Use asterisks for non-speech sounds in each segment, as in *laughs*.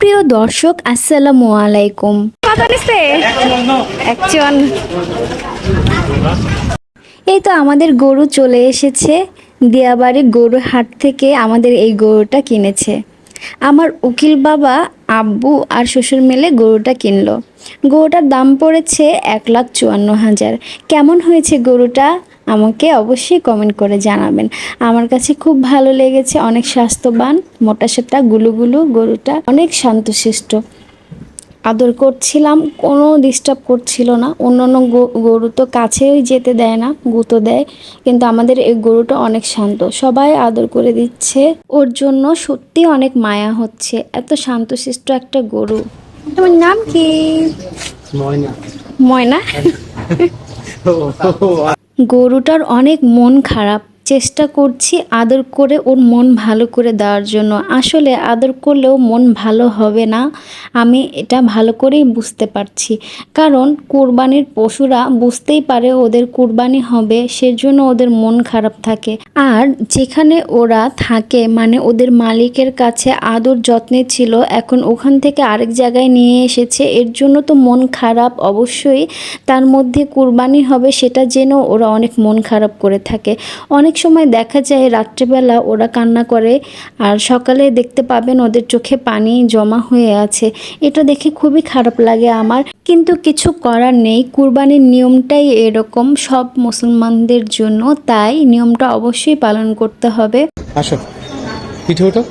প্রিয় দর্শক আসসালামু আলাইকুম। এই তো আমাদের গরু চলে এসেছে। দিয়াবাড়ি গরু হাট থেকে আমাদের এই গরুটা কিনেছে। আমার উকিল বাবা আব্বু আর শ্বশুর মিলে গরুটা কিনলো। গরুটার দাম পড়েছে এক লাখ চুয়ান্ন হাজার। কেমন হয়েছে গরুটা? আমাকে অবশ্যই কমেন্ট করে জানাবেন। আমার কাছে খুব ভালো লেগেছে অনেক স্বাস্থ্যবান মোটা সোটা গুলুগুলু গরুটা অনেক শান্তশিষ্ট। আদর করছিলাম কোনো ডিস্টার্ব করছিল না। অন্য অন্য গরু তো কাছেই যেতে দেয় না গুঁতো দেয় কিন্তু আমাদের এই গরুটা অনেক শান্ত। সবাই আদর করে দিচ্ছে। ওর জন্য সত্যি অনেক মায়া হচ্ছে। এত শান্তশিষ্ট একটা গরু। তোমার নাম কি? ময়না। ময়না? *laughs* গরুটার অনেক মন খারাপ। চেষ্টা করছি আদর করে ওর মন ভালো করে দেওয়ার জন্য। আসলে আদর করলেও মন ভালো হবে না, আমি এটা ভালো করেই বুঝতে পারছি। কারণ কুরবানির পশুরা বুঝতেই পারে ওদের কুরবানি হবে, সেজন্য ওদের মন খারাপ থাকে। আর যেখানে ওরা থাকে মানে ওদের মালিকের কাছে আদর যত্নে ছিল, এখন ওখান থেকে আরেক জায়গায় নিয়ে এসেছে, এর জন্য তো মন খারাপ অবশ্যই। তার মধ্যে কুরবানি হবে, সেটা জেনেও ওরা অনেক মন খারাপ করে থাকে। অনেক সময় দেখা যায় রাত্রেবেলা ওরা কান্না করে আর সকালে দেখতে পাবেন ওদের চোখে পানি জমা হয়ে আছে। এটা দেখে খুবই খারাপ লাগে আমার। কিন্তু কিছু করার নেই। কুরবানির নিয়মটাই এরকম। সব মুসলমানদের জন্য তাই নিয়মটা অবশ্যই পালন করতে হবে। আসো। পিঠে ওঠো।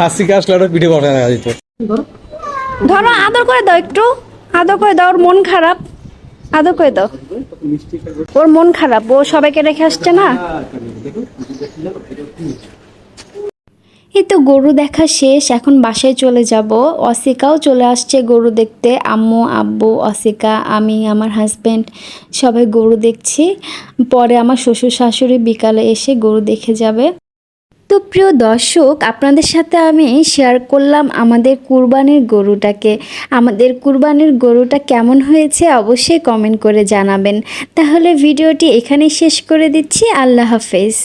হাসিকে আসলে ওটা পিঠে বসে দেখা যেত ধরো আদর করে দাও একটু। আদর করে দাও ওর মন খারাপ। আদর করে দাও ওর মন খারাপ, ও সবাইকে রেখে আসছে না? এই তো গরু দেখা শেষ, এখন বাসায় চলে যাব। অসিকাও চলে আসছে গরু দেখতে। আম্মু, আব্বু, অসিকা, আমি, আমার হাজব্যান্ড সবাই গরু দেখছি। পরে আমার শ্বশুর শাশুড়ি বিকালে এসে গরু দেখে যাবে। তো প্রিয় দর্শক, আপনাদের সাথে আমি শেয়ার করলাম আমাদের কুরবানির গরুটাকে। আমাদের কুরবানির গরুটা কেমন হয়েছে অবশ্যই কমেন্ট করে জানাবেন। তাহলে ভিডিওটি এখানে শেষ করে দিচ্ছি। আল্লাহ হাফেজ।